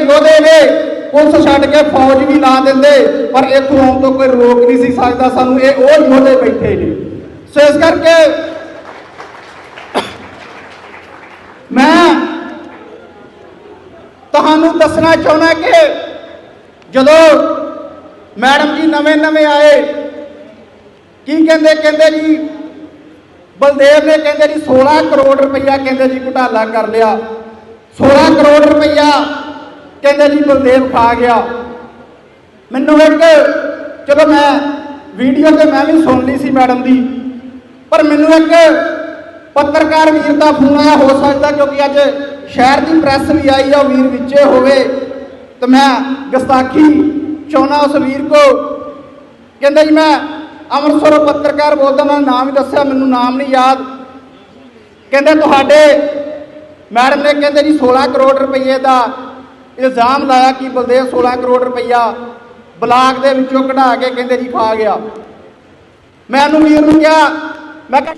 ਯੋਧੇ ਨੇ, ਪੁਲਿਸ ਛੱਡ ਕੇ ਫੌਜ ਵੀ ਲਾ ਦਿੰਦੇ, ਪਰ ਇੱਥੋਂ ਆਉਣ ਤੋਂ ਕੋਈ ਰੋਕ ਨਹੀਂ ਸੀ ਸਕਦਾ ਸਾਨੂੰ, ਇਹ ਉਹ ਯੋਧੇ ਬੈਠੇ ਨੇ। ਸੋ ਇਸ ਕਰਕੇ ਮੈਂ ਤੁਹਾਨੂੰ ਦੱਸਣਾ ਚਾਹੁੰਦਾ ਕਿ ਜਦੋਂ ਮੈਡਮ ਜੀ ਨਵੇਂ ਨਵੇਂ ਆਏ, ਕੀ ਕਹਿੰਦੇ ਕਹਿੰਦੇ ਜੀ, ਬਲਦੇਵ ਨੇ ਕਹਿੰਦੇ ਜੀ 16 ਕਰੋੜ ਰੁਪਈਆ ਕਹਿੰਦੇ ਜੀ ਘੁਟਾਲਾ ਕਰ ਲਿਆ। 16 ਕਰੋੜ ਰੁਪਈਆ ਕਹਿੰਦੇ ਜੀ ਬਲਦੇਵ ਖਾ ਗਿਆ। ਮੈਨੂੰ ਇੱਕ ਚਲੋ ਮੈਂ ਵੀਡੀਓ ਤੇ ਮੈਂ ਵੀ ਸੁਣ ਲਈ ਸੀ ਮੈਡਮ ਦੀ, ਪਰ ਮੈਨੂੰ ਇੱਕ ਪੱਤਰਕਾਰ ਵੀਰ ਦਾ ਫੋਨ ਆਇਆ, ਹੋ ਸਕਦਾ ਕਿਉਂਕਿ ਅੱਜ ਸ਼ਹਿਰ ਦੀ ਪ੍ਰੈਸ ਵੀ ਆਈ ਆ, ਉਹ ਵੀਰ ਵਿੱਚੇ ਹੋਵੇ। ਤੇ ਮੈਂ ਗਸਤਾਖੀ ਚਾਹੁੰਦਾ ਉਸ ਵੀਰ ਕੋ। ਕਹਿੰਦਾ ਜੀ ਮੈਂ ਅੰਮ੍ਰਿਤਸਰੋਂ ਪੱਤਰਕਾਰ ਬੋਲਦਾ, ਮੈਂ ਨਾਮ ਹੀ ਦੱਸਿਆ, ਮੈਨੂੰ ਨਾਮ ਨਹੀਂ ਯਾਦ। ਕਹਿੰਦੇ ਤੁਹਾਡੇ ਮੈਡਮ ਨੇ ਕਹਿੰਦੇ ਜੀ 16 ਕਰੋੜ ਰੁਪਏ ਦਾ ਇਲਜ਼ਾਮ ਲਾਇਆ ਕਿ ਬਲਦੇਵ 16 ਕਰੋੜ ਰੁਪਈਆ ਬਲਾਕ ਦੇ ਵਿੱਚੋਂ ਕਢਾ ਕੇ ਕਹਿੰਦੇ ਜੀ ਖਾ ਗਿਆ। ਮੈਂ ਉਹਨੂੰ ਵੀਰ ਨੂੰ ਕਿਹਾ, ਮੈਂ ਕਿਹਾ,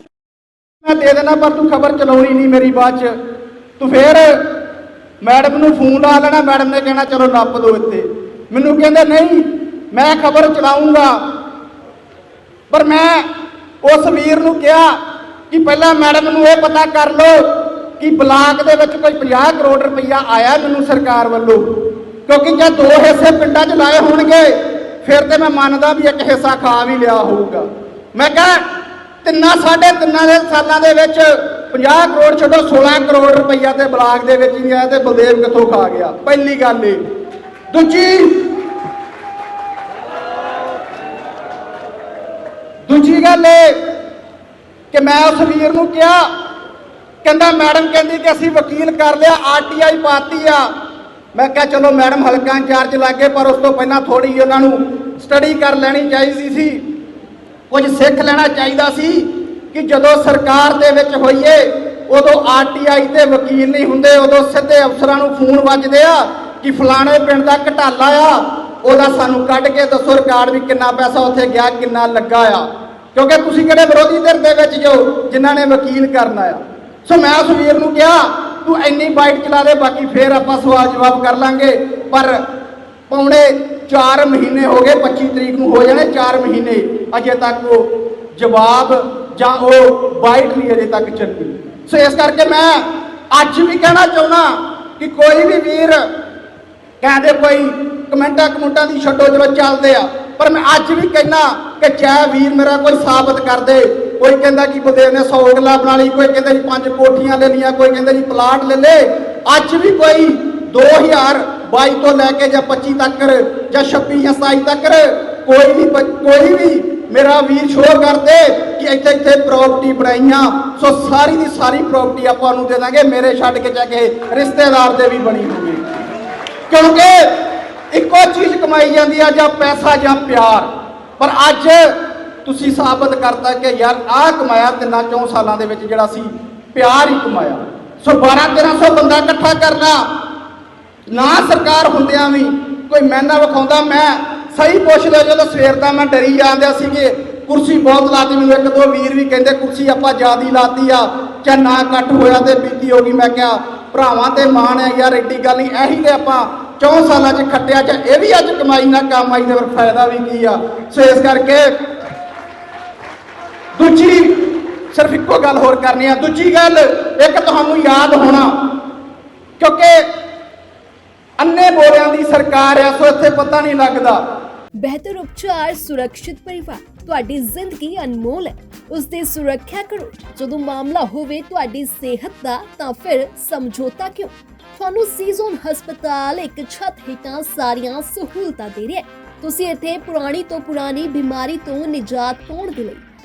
ਮੈਂ ਦੇ ਦੇਣਾ ਪਰ ਤੂੰ ਖਬਰ ਚਲਾਉਣੀ ਨਹੀਂ ਮੇਰੀ ਬਾਅਦ ਚ। ਤੂੰ ਫੇਰ ਮੈਡਮ ਨੂੰ ਫੋਨ ਲਾ ਲੈਣਾ, ਮੈਡਮ ਨੇ ਕਹਿਣਾ, ਚਲੋ ਨੱਪ ਦੋ ਇੱਥੇ। ਮੈਨੂੰ ਕਹਿੰਦੇ, ਨਹੀਂ, ਮੈਂ ਖਬਰ ਚਲਾਉਂਗਾ ਪਰ ਮੈਂ ਉਸ ਵੀਰ ਨੂੰ ਕਿਹਾ ਕਿ ਪਹਿਲਾਂ ਮੈਡਮ ਨੂੰ ਇਹ ਪਤਾ ਕਰ ਲਓ ਕਿ ਬਲਾਕ ਦੇ ਵਿੱਚ ਕੋਈ 50 ਕਰੋੜ ਰੁਪਈਆ ਆਇਆ ਮੈਨੂੰ ਸਰਕਾਰ ਵੱਲੋਂ? ਕਿਉਂਕਿ ਜੇ ਦੋ ਹਿੱਸੇ ਪਿੰਡਾਂ 'ਚ ਲਾਏ ਹੋਣਗੇ, ਫਿਰ ਤੇ ਮੈਂ ਮੰਨਦਾ ਵੀ ਇੱਕ ਹਿੱਸਾ ਖਾ ਵੀ ਲਿਆ ਹੋਊਗਾ। ਮੈਂ ਕਿਹਾ, ਤਿੰਨਾਂ ਸਾਢੇ ਤਿੰਨਾਂ ਦੇ ਸਾਲਾਂ ਦੇ ਵਿੱਚ 50 ਕਰੋੜ ਛੱਡੋ 16 ਕਰੋੜ ਰੁਪਈਆ ਤੇ ਬਲਾਕ ਦੇ ਵਿੱਚ ਹੀ ਨਹੀਂ ਆਇਆ ਤੇ ਬਲਦੇਵ ਕਿੱਥੋਂ ਖਾ ਗਿਆ? ਪਹਿਲੀ ਗੱਲ ਇਹ। ਦੂਜੀ ਦੂਜੀ ਗੱਲ ਇਹ ਕਿ ਮੈਂ ਉਸ ਵੀਰ ਨੂੰ ਕਿਹਾ ਕਹਿੰਦਾ, ਮੈਡਮ ਕਹਿੰਦੀ ਕਿ ਅਸੀਂ ਵਕੀਲ ਕਰ ਲਿਆ ਆਰਟੀਆਈ ਪਾਤੀ ਆ। ਮੈਂ ਕਿਹਾ, ਚਲੋ ਮੈਡਮ, ਹਲਕਾ ਇੰਚਾਰਜ ਲੱਗੇ, ਪਰ ਉਸ ਤੋਂ ਪਹਿਲਾਂ ਥੋੜੀ ਉਹਨਾਂ ਨੂੰ ਸਟੱਡੀ ਕਰ ਲੈਣੀ ਚਾਹੀਦੀ ਸੀ। ਕੁਝ ਸਿੱਖ ਲੈਣਾ ਚਾਹੀਦਾ ਸੀ ਕਿ ਜਦੋਂ ਸਰਕਾਰ ਦੇ ਵਿੱਚ ਹੋਈਏ, ਉਦੋਂ ਆਰਟੀਆਈ ਤੇ ਵਕੀਲ ਨਹੀਂ ਹੁੰਦੇ, ਉਦੋਂ ਸਿੱਧੇ ਅਫਸਰਾਂ ਨੂੰ ਫੋਨ ਵੱਜਦੇ ਆ ਕਿ ਫਲਾਣੇ ਪਿੰਡ ਦਾ ਘਟਾਲਾ ਆ, ਉਹਦਾ ਸਾਨੂੰ ਕੱਢ ਕੇ ਦੱਸੋ ਰਿਕਾਰਡ ਵੀ ਕਿੰਨਾ ਪੈਸਾ ਉੱਥੇ ਗਿਆ, ਕਿੰਨਾ ਲੱਗਾ ਆ। ਕਿਉਂਕਿ ਤੁਸੀਂ ਕਿਹੜੇ ਵਿਰੋਧੀ ਧਿਰ ਦੇ ਵਿੱਚ ਜੋ ਜਿਨ੍ਹਾਂ ਨੇ ਵਕੀਲ ਕਰਨਾ ਆ। ਸੋ ਮੈਂ ਉਸ ਵੀਰ ਨੂੰ ਕਿਹਾ, ਤੂੰ ਇੰਨੀ ਬਾਈਕ ਚਲਾ ਦੇ, ਬਾਕੀ ਫੇਰ ਆਪਾਂ ਸਵਾਲ ਜਵਾਬ ਕਰ ਲਾਂਗੇ। ਪਰ ਪੌਣੇ 4 ਮਹੀਨੇ ਹੋ ਗਏ 25 ਤਰੀਕ ਨੂੰ ਹੋ ਜਾਣੇ 4 ਮਹੀਨੇ। ਅਜੇ ਤੱਕ ਉਹ ਜਵਾਬ ਜਾਂ ਉਹ ਬਾਈਕ ਨਹੀਂ ਅਜੇ ਤੱਕ ਚੱਲੀ। ਸੋ ਇਸ ਕਰਕੇ ਮੈਂ ਅੱਜ ਵੀ ਕਹਿਣਾ ਚਾਹੁੰਦਾ ਕਿ ਕੋਈ ਵੀ ਵੀਰ ਕਹਿੰਦੇ ਕੋਈ ਕਮੈਂਟਾਂ ਕਮੁੰਟਾਂ ਦੀ ਛੱਡੋ, ਚਲੋ ਚੱਲਦੇ ਆ। ਪਰ ਮੈਂ ਅੱਜ ਵੀ ਕਹਿਣਾ ਕਿ ਚਾਹੇ ਵੀਰ ਮੇਰਾ ਕੋਈ ਸਾਬਤ ਕਰ ਦੇ। ਕੋਈ ਕਹਿੰਦਾ ਕਿ ਬਲਦੇਵ ਨੇ 100 ਗੱਲਾਂ ਬਣਾ ਲਈ, ਕੋਈ ਕਹਿੰਦਾ ਜੀ ਪੰਜ ਕੋਠੀਆਂ ਲੈ ਲਈਆਂ, ਕੋਈ ਕਹਿੰਦਾ ਜੀ ਪਲਾਟ ਲੈ ਲੇ ਅੱਜ ਵੀ ਕੋਈ 2022 ਤੋਂ ਲੈ ਕੇ ਜਾਂ 25 ਤੱਕ ਜਾਂ 26 ਜਾਂ 27 ਤੱਕ ਕੋਈ ਵੀ ਕੋਈ ਵੀ ਮੇਰਾ ਵੀਰ ਸ਼ੋਰ ਕਰਦੇ ਕਿ ਇੱਥੇ ਇੱਥੇ ਪ੍ਰਾਪਰਟੀ ਬਣਾਈਆਂ। ਸੋ ਸਾਰੀ ਦੀ ਸਾਰੀ ਪ੍ਰਾਪਰਟੀ ਆਪਾਂ ਨੂੰ ਦੇ ਦਾਂਗੇ, ਮੇਰੇ ਛੱਡ ਕੇ ਜਾ ਕੇ ਰਿਸ਼ਤੇਦਾਰ ਦੇ ਵੀ ਬਣੀ ਹੋਵੇ। ਕਿਉਂਕਿ ਇੱਕੋ ਚੀਜ਼ ਕਮਾਈ ਜਾਂਦੀ ਆ ਜਾਂ ਪੈਸਾ ਜਾਂ ਪਿਆਰ। ਪਰ ਅੱਜ ਤੁਸੀਂ ਸਾਬਤ ਕਰਤਾ ਕਿ ਯਾਰ ਆਹ ਕਮਾਇਆ ਤਿੰਨਾਂ ਚੌਂ ਸਾਲਾਂ ਦੇ ਵਿੱਚ ਜਿਹੜਾ ਸੀ, ਪਿਆਰ ਹੀ ਕਮਾਇਆ। ਸੋ 12 1300 ਬੰਦਾ ਇਕੱਠਾ ਕਰਨਾ, ਨਾ ਸਰਕਾਰ ਹੁੰਦਿਆਂ ਵੀ ਕੋਈ ਮੈਨਾ ਵਿਖਾਉਂਦਾ, ਮੈਂ ਸਹੀ ਪੁੱਛ ਲਿਆ ਜਦੋਂ ਸਵੇਰ ਦਾ ਮੈਂ ਡਰੀ ਜਾਂਦਿਆ ਸੀ ਕਿ ਕੁਰਸੀ ਬਹੁਤ ਲਾਤੀ, ਮੈਨੂੰ ਇੱਕ ਦੋ ਵੀਰ ਵੀ ਕਹਿੰਦੇ, ਕੁਰਸੀ ਆਪਾਂ ਜਿਆਦੀ ਲਾਤੀ ਆ ਚਾ ਨਾ ਕੱਟ ਹੋਇਆ ਤੇ ਬੀਤੀ ਹੋ ਗਈ। ਮੈਂ ਕਿਹਾ, ਭਰਾਵਾਂ ਤੇ ਮਾਣ ਹੈ ਯਾਰ ਐਡੀ ਗੱਲ ਨਹੀਂ, ਇਹੀ ਤੇ ਆਪਾਂ ਚੌਂ ਸਾਲਾਂ 'ਚ ਖੱਟਿਆ ਚ ਇਹ ਵੀ ਅੱਜ ਕਮਾਈ ਨਾ ਕਮਾਈ ਦੇ ਤੇ ਫਾਇਦਾ ਵੀ ਕੀ ਆ? ਸੋ ਇਸ ਕਰਕੇ ਦੂਜੀ, ਸਿਰਫ ਇੱਕੋ ਗੱਲ ਹੋਰ ਕਰਨੀ ਆ। ਦੂਜੀ ਗੱਲ, ਇੱਕ ਤੁਹਾਨੂੰ ਯਾਦ ਹੋਣਾ, ਕਿਉਂਕਿ ਅੰਨੇ ਬੋਲਿਆਂ ਦੀ ਸਰਕਾਰ ਆ, ਸੋ ਇੱਥੇ ਪਤਾ ਨਹੀਂ ਲੱਗਦਾ। ਬਿਹਤਰ ਉਪਚਾਰ ਸੁਰੱਖਿਅਤ ਪਰਿਵਾਰ, ਤੁਹਾਡੀ ਜ਼ਿੰਦਗੀ ਅਨਮੋਲ ਹੈ। ਉਸ ਦੀ ਸੁਰੱਖਿਆ ਕਰੋ। ਜਦੋਂ ਮਾਮਲਾ ਹੋਵੇ ਤੁਹਾਡੀ ਸਿਹਤ ਦਾ, ਤਾਂ ਫਿਰ ਸਮਝੌਤਾ ਕਿਉਂ? ਤੁਹਾਨੂੰ ਸੀਜ਼ਨ ਹਸਪਤਾਲ ਇੱਕ ਛੱਤ ਹੇਠਾਂ ਸਾਰੀਆਂ ਸਹੂਲਤਾਂ ਦੇ ਰਿਹਾ ਹੈ। ਤੁਸੀਂ ਇੱਥੇ ਪੁਰਾਣੀ ਤੋਂ ਪੁਰਾਣੀ ਬਿਮਾਰੀ ਤੋਂ ਨਿਜਾਤ ਪਾਉਣ ਦੇ ਲਈ